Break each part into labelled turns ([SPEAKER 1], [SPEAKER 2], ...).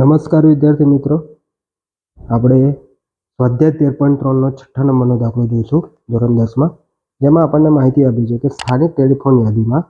[SPEAKER 1] નમસ્કાર વિદ્યાર્થી મિત્રો આપણે સ્વાધ્યાય તેર પોઈન્ટ ત્રણનો છઠ્ઠા નંબરનો દાખલો જોઈશું ધોરણ દસમાં જેમાં આપણને માહિતી આપી છે કે સ્થાનિક ટેલિફોન યાદીમાં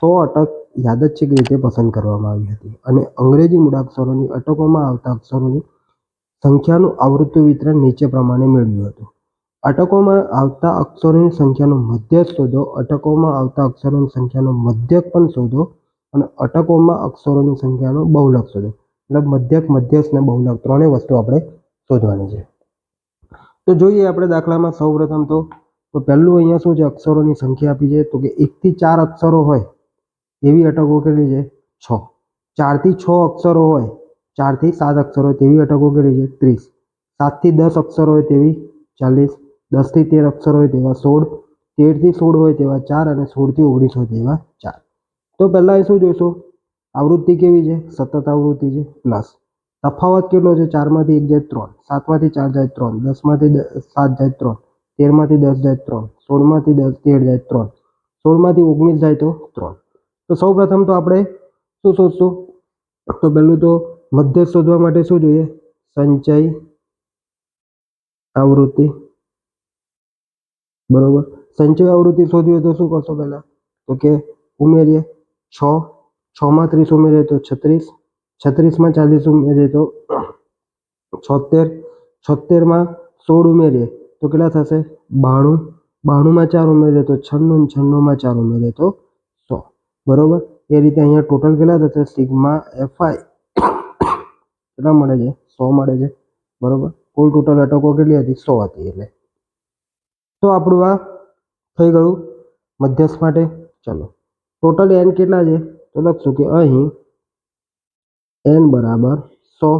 [SPEAKER 1] સો અટક યાદચ્છિક રીતે પસંદ કરવામાં આવી હતી અને અંગ્રેજી મૂળાક્ષરોની અટકોમાં આવતા અક્ષરોની સંખ્યાનું આવૃત્તિ વિતરણ નીચે પ્રમાણે મેળવ્યું હતું અટકોમાં આવતા અક્ષરોની સંખ્યાનો મધ્યક શોધો અટકોમાં આવતા અક્ષરોની સંખ્યાનો મધ્યક પણ શોધો અને અટકોમાં અક્ષરોની સંખ્યાનો બહુલક શોધો લબ મધ્યક મધ્યસ્થ અને બહુલક ત્રણેય વસ્તુ આપણે શોધવાની છે તો જોઈએ આપણે દાખલામાં સૌપ્રથમ તો તો પહેલું અહીંયા શું છે અક્ષરોની સંખ્યા આપી છે તો કે એકથી ચાર અક્ષરો હોય એવી અટકો કેટલી છે છ ચારથી છ અક્ષરો હોય ચારથી સાત અક્ષરો હોય તેવી અટકો કેટલી છે ત્રીસ સાતથી દસ અક્ષરો હોય તેવી ચાલીસ દસથી તેર અક્ષરો હોય તેવા સોળ તેરથી સોળ હોય તેવા ચાર અને સોળથી ઓગણીસ હોય તેવા ચાર તો પહેલાં એ શું જોઈશું आवृत्ति के भी सतत आवृत्ति है प्लस तफावत के चार एक जाए त्रो सातमा चार जाए त्रो दस मे सात जाए त्रो तेर मे दस जाए त्रो सोल दस तेर त्रो सोल मगनीस जाए तो त्रो तो सौ प्रथम तो आप शू सोच तो पहलू तो मध्य शोधवा शू जो संचय आवृत्ति बराबर संचय आवृत्ति शोध तो शू कर सो पहला तो के उमरी छ 6 * 30 ઉમેરે તો 36 36 માં 40 ઉમેરે તો 76 76 માં 16 ઉમેરે તો કેટલા થશે 92 92 માં 4 ઉમેરે તો 96 96 માં 4 ઉમેરે તો 100 બરોબર એ રીતે અહીંયા ટોટલ કેટલા થશે સિગ્મા fi કેટલા મળે છે 100 મળે છે બરોબર કુલ ટોટલ આટકો કેટલી હતી 100 હતી એટલે તો આપણો આ થઈ ગયું મધ્યસ માટે ચાલો ટોટલ n કેટલા છે તો લખશું કે અહીં એન બરાબર સો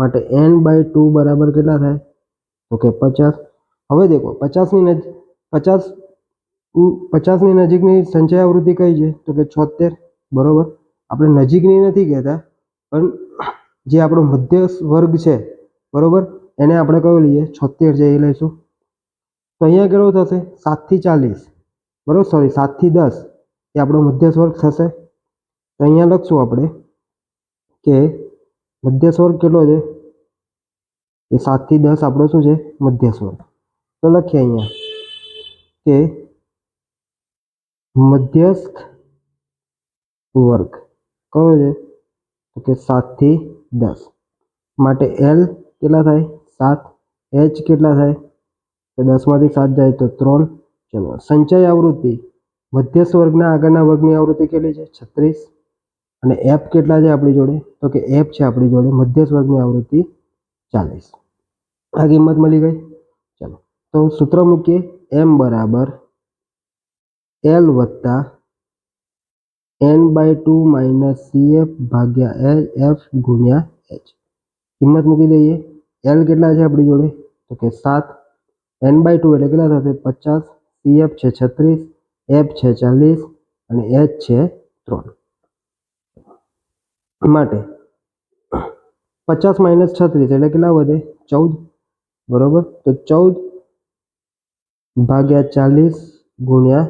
[SPEAKER 1] માટે એન બાય ટુ બરાબર કેટલા થાય તો કે પચાસ હવે દેખો પચાસની નજીક પચાસ પચાસની નજીકની સંચય આવૃત્તિ કઈ છે તો કે છોતેર બરાબર આપણે નજીકની નથી કહેતા પણ જે આપણો મધ્ય વર્ગ છે બરાબર એને આપણે કયું લઈએ છોતેર જે લઈશું તો અહીંયા કેવું થશે સાતથી ચાલીસ બરાબર સોરી સાતથી દસ એ આપણો મધ્ય વર્ગ થશે અહીંયા લખશું આપણે કે મધ્યસ્વર્ગ કેટલો છે એ 7 થી 10 આપણો શું છે મધ્યસ્વર્ગ તો લખ્યું અહીંયા કે મધ્યસ્થ વર્ગ કોનો છે કે 7 થી 10 માટે l કેટલા થાય 7 h કેટલા થાય તો 10 માંથી 7 જાય તો 3 चलो સંચય આવૃત્તિ મધ્યસ્વર્ગના આગળના વર્ગની આવૃત્તિ કેટલી છે 36 અને f કેટલા છે આપણી જોડે તો કે f છે આપણી જોડે મધ્યસ્થ વર્ગની આવૃત્તિ 40 આ ગણતરી મળી ગઈ ચાલો તો સૂત્ર મૂકીએ m બરાબર l + n / 2 - cf / f * h કિંમત મૂકી દઈએ l કેટલા છે આપણી જોડે તો કે 7 n / 2 એટલે કેટલા થાતે 50 cf છે 36 f છે 40 અને h છે 3 માટે પચાસ માઇનસ છત્રીસ એટલે કેટલા વધે ચૌદ બરોબર તો ચૌદ ભાગ્યા ચાલીસ ગુણ્યા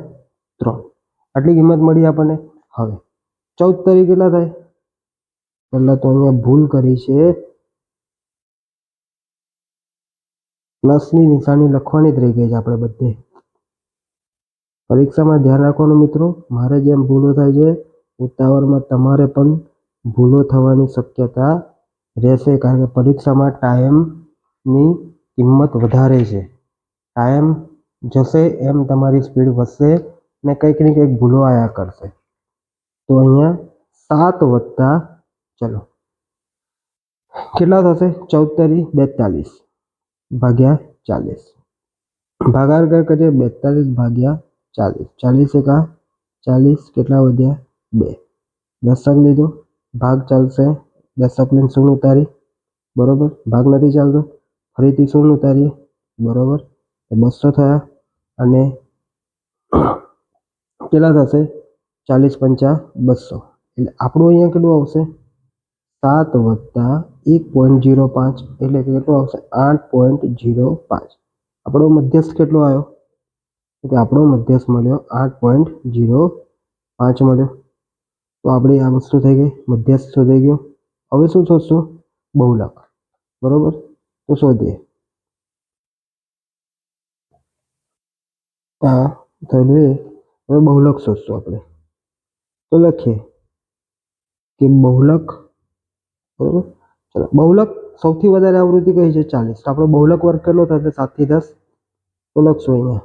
[SPEAKER 1] ત્રણ આટલી કિંમત મળી આપણને હવે ચૌદ તરી કેટલા થાય પહેલાં તો અહીંયા ભૂલ કરી છે પ્લસની નિશાની લખવાની જ રહી ગઈ છે આપણે બધે પરીક્ષામાં ધ્યાન રાખવાનું મિત્રો મારે જેમ ભૂલો થાય છે ઉતાવળમાં તમારે પણ भूलो थी शक्यता रहे कारण परीक्षा में टाइम की किमत वारे टाइम जसे एम तारी स्पीड वसे कई कहीं कई भूलो आया कर तो अँ सात वत्ता चलो के चौतरी बेतालीस भाग्या चालीस भागार कर करिए बेतालीस भाग्या चालीस चालीस एक चालीस के दस संग लीजो ભાગ ચાલે છે જે સપ્લિમ સુન ઉતારી બરોબર ભાગ નદી ચાલ્જો ફરીથી સુન ઉતારી બરોબર મસ્તો થાય અને કેલા થાશે 40 પંચા 200 એટલે આપણો અહીંયા કેટલો આવશે 7 + 1.05 એટલે કેટલો આવશે 8.05 આપણો મધ્યસ્થ કેટલો આવ્યો તો કે આપણો મધ્યસ્થ મળ્યો 8.05 માં तो आपली या वस्तु થઈ ગઈ મધ્યસ્થ થઈ ગયો હવે શું શોધશું બહુલક બરોબર તો શું દેહ આ એટલે એ બહુલક શોધશું આપણે તો લખીએ કે બહુલક બરોબર ચાલ બહુલક સૌથી વધારે આવૃત્તિ કહે છે 40 તો આપણો બહુલક વર્ગ કેટલો થાય 7 થી 10 બહુલક જોઈએ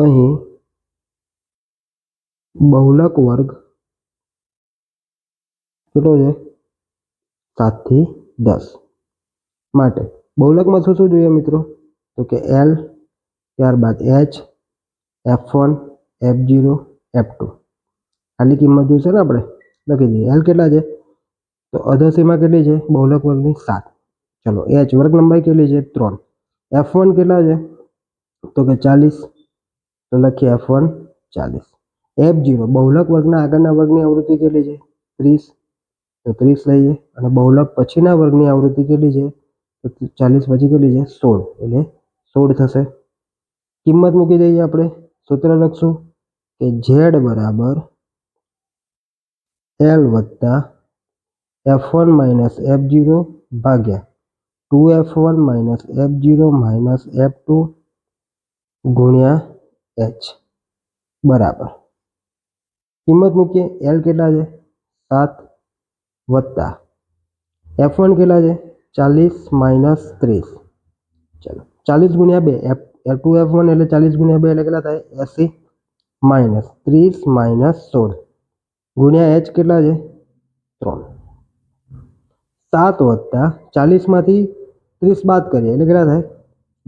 [SPEAKER 1] અહીં बहुलक वर्ग चलो जाए 7 10 माटे बहुलक मधसो सु जे मित्रा तो के l ત્યાર બાદ h f1 f0 f2 खाली કિંમત જો છે ને આપણે લખી દીધી l કેટલા છે તો અધર સીમા કેટલી છે બહુલક વર્ગની 7 चलो h² લંબાઈ કેટલી છે 3 f1 કેટલા છે તો કે 40 તો લખી f1 40 એફ જીરો બહુલક વર્ગના આગળના વર્ગની આવૃત્તિ કેટલી છે ત્રીસ તો ત્રીસ લઈએ અને બહુલક પછીના વર્ગની આવૃત્તિ કેટલી છે તો ચાલીસ પછી કેટલી છે સોળ એટલે સોળ થશે કિંમત મૂકી દઈએ આપણે સૂત્ર લખશું કે ઝેડ બરાબર એલ વત્તા F one minus F zero ભાગ્યા two F one minus F zero minus F two ગુણ્યા એચ બરાબર किमत में के l कितना है 7 + f1 कितना है 40 - 30 चलो 40 * 2 f l2 f1 એટલે 40 * 2 એટલે કેટલા થાય sc - 30 - 16 * h કેટલા છે 3 7 + 40 માંથી 30 બાદ કરી એટલે કેટલા થાય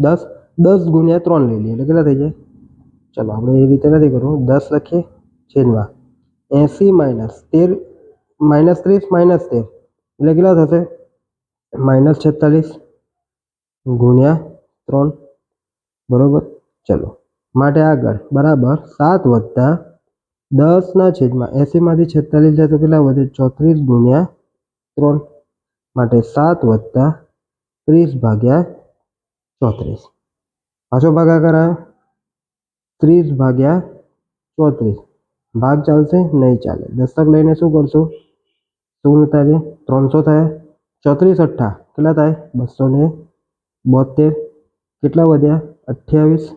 [SPEAKER 1] 10 10 * 3 લઈ લે એટલે કેટલા થઈ જાય चलो આપણે એ રીતે નથી करू 10 લખીએ છેદમાં 80 - 13 - 33 - 13 એટલે કેટલા થશે -46 * 3 = ચલો માટે આગળ = 7 + 10 / 80 માંથી 46 जातो કેટલા વધે 34 * 3 માટે 7 + 30 / 34 પાછો ભાગા કરો 30 / 34 ભાગ ચાલે નહીં ચાલે દસક લેને શું કરશું શૂન ઉતારે 300 થાય 348 કેટલા થાય 272 કેટલા વધ્યા 28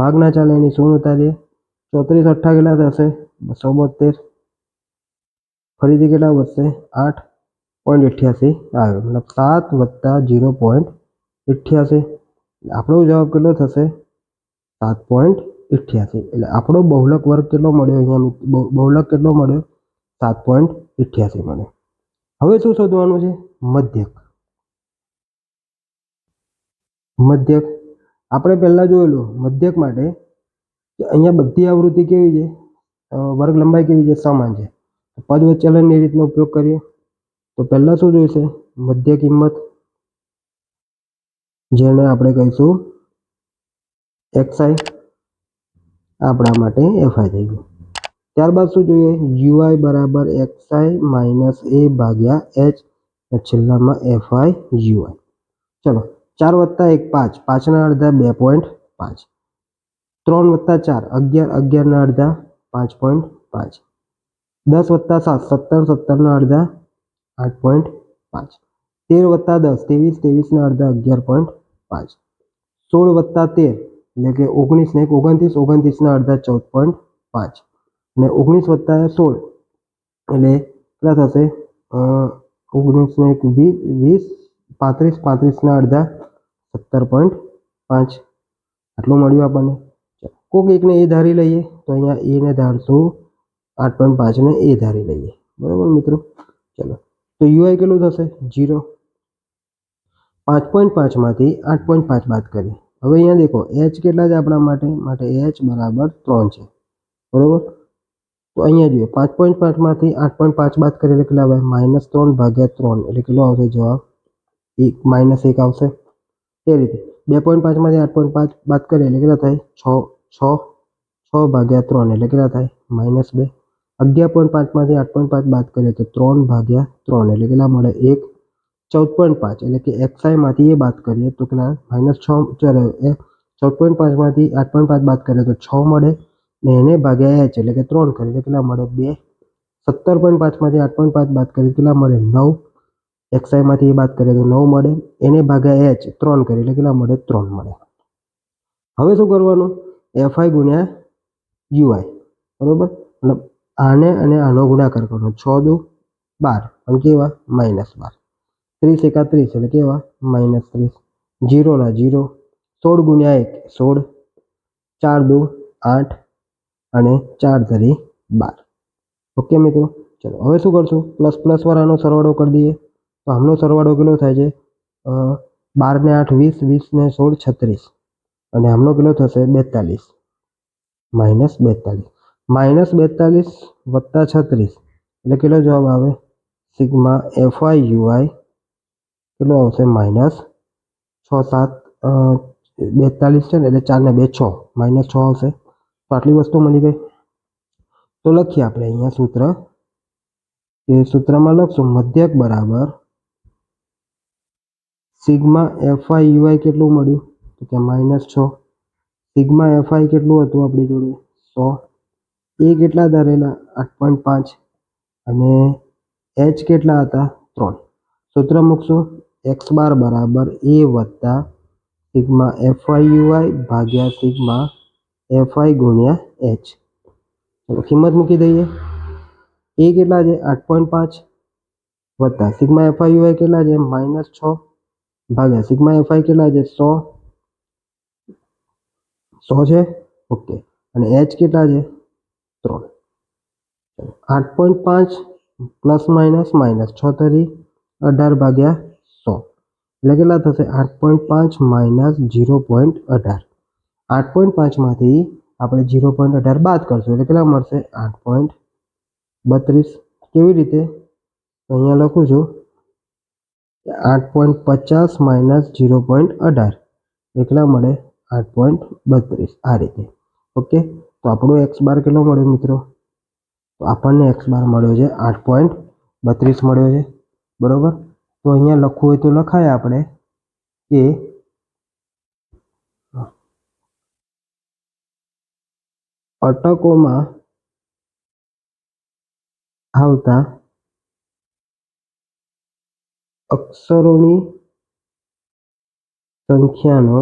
[SPEAKER 1] ભાગ ના ચાલે એની શૂન ઉતારે 348 કેટલા થશે 272 ખરીદી કેટલા થશે 8.88 આનો મતલબ 7 + 0.88 આપણો જવાબ કેટલો થશે 7. અઠ્યાસી એટલે આપણો બહુલક વર્ગ કેટલો મળ્યો અહીંયા બહુલક કેટલો મળ્યો સાત પોઈન્ટ અઠ્યાસી મળ્યો હવે શું શોધવાનું છે મધ્યક મધ્યક આપણે પહેલાં જોયેલું મધ્યક માટે કે અહીંયા બધી આવૃત્તિ કેવી છે વર્ગ લંબાઈ કેવી છે સમાન છે પદ વચ્ચેલનની રીતનો ઉપયોગ કરીએ તો પહેલાં શું જોઈશે મધ્ય કિંમત જેને આપણે કહીશું એક્સાઈ अपना माटे fi चाहिए। ત્યાર બાદ શું જોઈએ ui = xi - a / h એટલે છેલ્લેમાં fi ui. ચલો 4 + 1 = 5. 5 ના અર્ધા 2.5. 3 + 4 = 11. 11 ના અર્ધા 5.5. 10 + 7 = 17. 17 ના અર્ધા 8.5. 13 + 10 = 23. 23 ના અર્ધા 11.5. 16 + 13 એટલે કે ઓગણીસને એક ઓગણત્રીસ ઓગણત્રીસના અડધા ચૌદ પોઈન્ટ પાંચ અને ઓગણીસ વત્તા સોળ એટલે કેટલા થશે ઓગણીસને એક વીસ વીસ પાંત્રીસ પાંત્રીસના અડધા સત્તર પોઈન્ટ પાંચ આટલું મળ્યું આપણને કોઈક એકને એ ધારી લઈએ તો અહીંયા એને ધારશું આઠ પોઈન્ટ પાંચને એ ધારી લઈએ બરાબર મિત્રો ચલો તો યુઆઈ કેટલું થશે જીરો પાંચ પોઈન્ટ પાંચમાંથી આઠ પોઈન્ટ પાંચ બાદ કરીએ અવે અહીંયા देखो h કેટલા છે આપડા માટે માટે h = 3 છે બરોબર તો અહીંયા જુઓ 5.5 માંથી 8.5 બાદ કરે એટલે કેટલા બાય -3 / 3 એટલે કેટલો આવશે જવાબ 1 - 1 આવશે કે રીતે 2.5 માંથી 8.5 બાદ કરે એટલે કેટલા થાય 6 6 6 / 3 એટલે કેટલા થાય -2 11.5 માંથી 8.5 બાદ કરે તો 3 / 3 એટલે કેટલા મળે 1 ચૌદ પોઈન્ટ પાંચ એટલે કે એક્સઆઈમાંથી એ બાદ કરીએ તો કે માઇનસ છ એ ચૌદ પોઈન્ટ પાંચમાંથી આઠ પોઈન્ટ પાંચ બાદ કરીએ તો છ મળે ને એને ભાગે એચ એટલે કે ત્રણ કરીએ કેટલા મળે બે સત્તર પોઈન્ટ પાંચમાંથી આઠ પોઈન્ટ પાંચ બાદ કરીએ કેટલા મળે નવ એક્સઆઈમાંથી એ બાદ કરીએ તો નવ મળે એને ભાગે એચ ત્રણ કરીએ એટલે કેટલા મળે ત્રણ મળે હવે શું કરવાનું એફઆઈ ગુણ્યા યુઆઈ બરાબર મતલબ આને અને આનો ગુણાકાર કરવાનો છ દુ બાર અને કેવા માઇનસ બાર ત્રીસ એકા એટલે કેવા માઇનસ ત્રીસ જીરોના જીરો સોળ ગુણ્યા એક સોળ ચાર દુ આઠ અને ચાર ધરી બાર ઓકે મિત્રો ચલો હવે શું કરશું પ્લસ પ્લસ વાળાનો સરવાળો કરી દઈએ તો આમનો સરવાળો કેટલો થાય છે બારને આઠ વીસ વીસને સોળ છત્રીસ અને આમનો કેટલો થશે બેતાલીસ માઇનસ બેતાલીસ માઇનસ બેતાલીસ વત્તા છત્રીસ એટલે કેટલો જવાબ આવે સિગ્મા એફઆઈ યુઆઈ કેટલો આવશે માઇનસ છ સાત બેતાલીસ છે ને એટલે ચારને બે છ માઇનસ છ આવશે તો આટલી વસ્તુ મળી ગઈ તો લખીએ આપણે અહીંયા સૂત્ર એ સૂત્રમાં લખશું મધ્યક બરાબર સિગ્મા એફઆઈ યુઆઈ કેટલું મળ્યું તો કે માઇનસ છ સિગ્મા એફઆઈ કેટલું હતું આપણી જોડે સો એ કેટલા ધરેલા આઠ પોઈન્ટ પાંચ અને એચ કેટલા હતા ત્રણ સૂત્ર મૂકશું एक्स बार बराबर ए वत्ता sigma F I U Y Bhagya sigma F Y गुणिया एच चलो किमत मूकी दी है ए के आठ पॉइंट पांच वत्ता sigma F I U I K minus छ भाग्या सीग्मा एफ आई के सौ सौ है ओके एच के त्र आठ पॉइंट पांच प्लस माइनस माइनस छ तरी अठार भाग्या લેગેલા થશે 8.5 - 0.18 8.5 માંથી આપણે 0.18 બાદ કરશું એટલે કેટલા મળશે 8.32 કેવી રીતે તો અહીંયા લખું છું 8.50 - 0.18 એટલે મળ્યા 8.32 આ રીતે ઓકે તો આપણો x બાર કેટલો મળ્યો મિત્રો તો આપણને x બાર મળ્યો છે 8.32 મળ્યો છે બરોબર તો અહીંયા લખવું હોય તો લખાય આપણે કે અટકોમાં આવતા અક્ષરોની સંખ્યાનો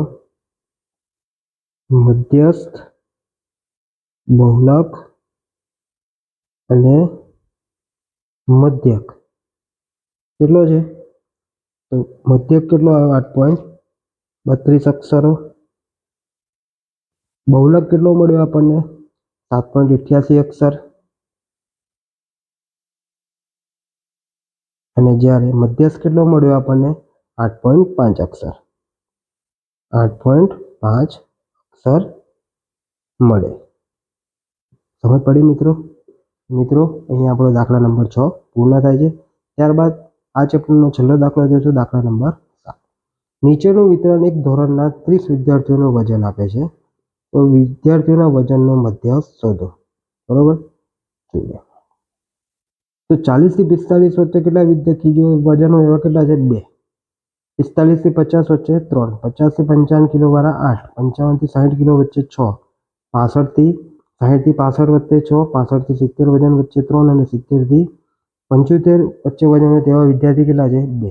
[SPEAKER 1] મધ્યસ્થ બહુલક અને મધ્યક કેટલો છે તો મધ્યક કેટલો આવ્યો આઠ પોઈન્ટ બત્રીસ અક્ષરો બહુલક કેટલો મળ્યો આપણને સાત પોઈન્ટ અઠ્યાસી અક્ષર અને જ્યારે મધ્યસ્થ કેટલો મળ્યો આપણને આઠ પોઈન્ટ પાંચ અક્ષર આઠ પોઈન્ટ પાંચ અક્ષર મળે સમજ પડી મિત્રો મિત્રો અહીંયા આપણો દાખલા નંબર છ પૂર્ણ થાય છે ત્યારબાદ આ ચેપ્ટરનો છેલ્લો દાખલો જોયો છે દાખલા નંબર સાત નીચેનું વિતરણ એક ધોરણના ત્રીસ વિદ્યાર્થીઓનું વજન આપે છે તો વિદ્યાર્થીઓના વજનનો મધ્ય શોધો બરોબર તો ચાલીસથી પિસ્તાલીસ વચ્ચે કેટલા વિદ્યાર્થીઓ વજનો એવા કેટલા છે બે પિસ્તાલીસથી પચાસ વચ્ચે ત્રણ પચાસથી પંચાવન કિલોવાળા આઠ પંચાવનથી સાહીઠ કિલો વચ્ચે છ પાસઠથી સાહીઠથી પાસઠ વચ્ચે છ પાસઠથી સિત્તેર વજન વચ્ચે ત્રણ અને સિત્તેરથી 75 વચ્ચે વાજમે તેવા વિદ્યાર્થી કેટલા છે 2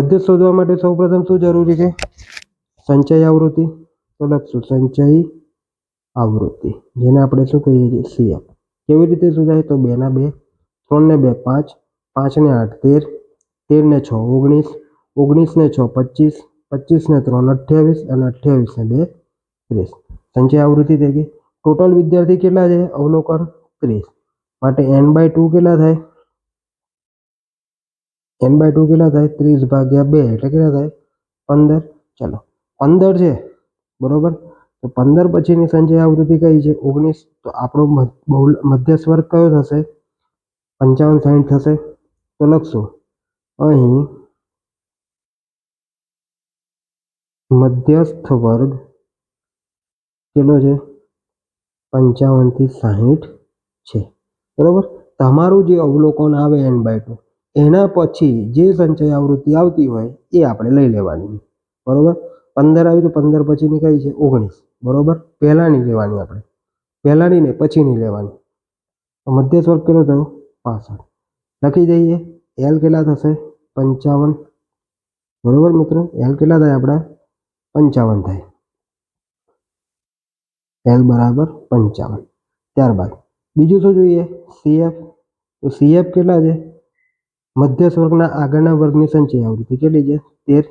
[SPEAKER 1] મધ્યસോധવા માટે સૌપ્રથમ શું જરૂરી છે સંચય આવૃત્તિ તો લખશું સંચયી આવૃત્તિ જેને આપણે શું કહીએ છીએ સીફ કેવી રીતે સુધાય તો 2 ના 2 3 ને 2 5 5 ને 8 13 13 ને 6 19 19 ને 6 25 25 ને 3 28 અને 28 અને 30 સંચય આવૃત્તિ દેગી ટોટલ વિદ્યાર્થી કેટલા છે અવલોકન 30 પણ n/2 કેટલા થાય n/2 કેટલા થાય 30 ભાગ્યા 2 એટલે કેટલા થાય 15 ચલો 15 છે બરોબર તો 15 પછીની સંચય આવૃત્તિ કઈ છે 19 તો આપણો મધ્યસ્વર કયો થશે 55 60 થશે તો લખશો અહીં મધ્યસ્થ વર્ગ કેનો છે 55 થી 60 છે બરાબર તમારું જે અવલોકન આવે એન બાય ટુ એના પછી જે સંચય આવૃત્તિ આવતી હોય એ આપણે લઈ લેવાની બરાબર પંદર આવી તો પંદર પછીની કઈ છે ઓગણીસ બરાબર પહેલાંની લેવાની આપણે પહેલાંની ને પછીની લેવાની મધ્ય સ્વર્ગ કેટલો થયો પાસઠ લખી દઈએ એલ કેટલા થશે પંચાવન બરાબર મિત્રો એલ કેટલા થાય આપણા પંચાવન થાય એલ બરાબર પંચાવન ત્યારબાદ બીજુ તો જોઈએ cf તો cf કેટલા જ છે મધ્ય સવર્ગના આગળના વર્ગની સંચય આવૃત્તિ કેટલી છે 13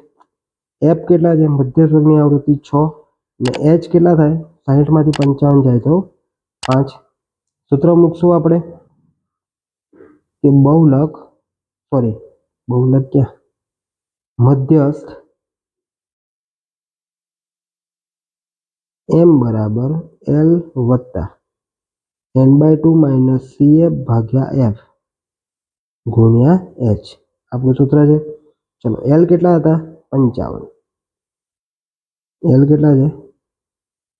[SPEAKER 1] f કેટલા જ છે મધ્ય સવર્ગની આવૃત્તિ 6 અને h કેટલા થાય 60 માંથી 55 જાય તો 5 સૂત્ર મુકશું આપણે કે બહુલક સોરી બહુલક કે મધ્યસ્થ m = l + N by two minus C F Bhagya F गुणिया एच आपको सूत्र है चलो एल के पंचावन एल के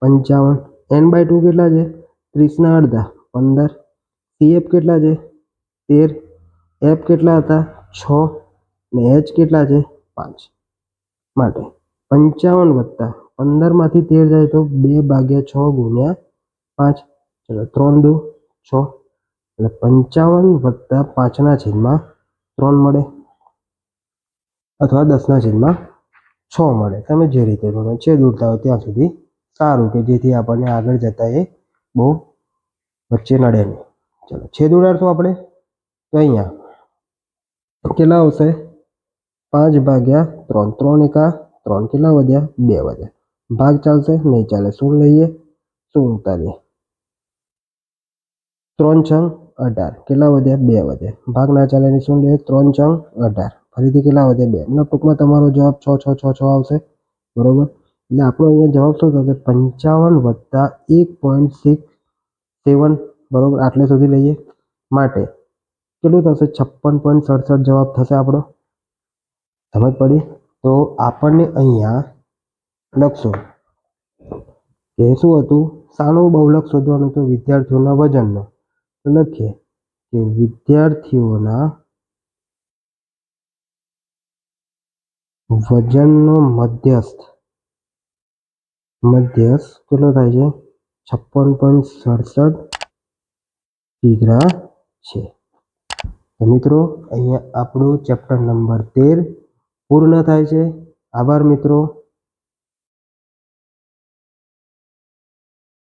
[SPEAKER 1] पंचावन एन बाय टू के तीस न अर्धा पंदर सी एफ के एफ के छच के पांच मैं पंचावन वत्ता पंदर मेर जाए तो बे भाग्या छ गुणिया पांच चलो 3 6 એટલે 55 + 5 ના છેદમાં 3 વડે અથવા 10 ના છેદમાં 6 વડે તમે જે રીતે નીચે દૂરતા હોય ત્યાં સુધી સારું કે જેથી આપણે આગળ જતા એ બહુ વચ્ચે નાડે ચાલો છેદ ઉડારતો આપણે તો અહીંયા તો કેટલા આવશે 5 ભાગ્યા 3 3 * 1 3 કેટલા વધ્યા 2 વડે ભાગ ચાલશે નહીં ચાલે 0 લઈ લે 0 એટલે ત્રણ છંગ અઢાર કેટલા વધ્યા બે વધ્યા ભાગ ના ચાલે શું લે ત્રણ છંગ અઢાર ફરીથી કેટલા વધ્યા બે એટલે ટૂંકમાં તમારો જવાબ છ છ છ છ આવશે બરોબર એટલે આપણો અહીંયા જવાબ શું થશે પંચાવન વત્તા એક પોઈન્ટ સિક્સ સેવન બરોબર આટલે સુધી લઈએ માટે કેટલું થશે છપ્પન પોઈન્ટ સડસઠ જવાબ થશે આપણો સમજ પડી તો આપણને અહીંયા લખશો કે શું હતું સાનું બહુલક શોધવાનું હતું વિદ્યાર્થીઓના વજનનું લખીએ કે વિદ્યાર્થીઓના વજનનો મધ્યસ્થ મધ્યસ્થ કેટલો થાય છે છપ્પન પોઈન્ટ સડસઠ કિગ્રા છે મિત્રો અહીંયા આપણો ચેપ્ટર નંબર તેર પૂર્ણ થાય છે આભાર મિત્રો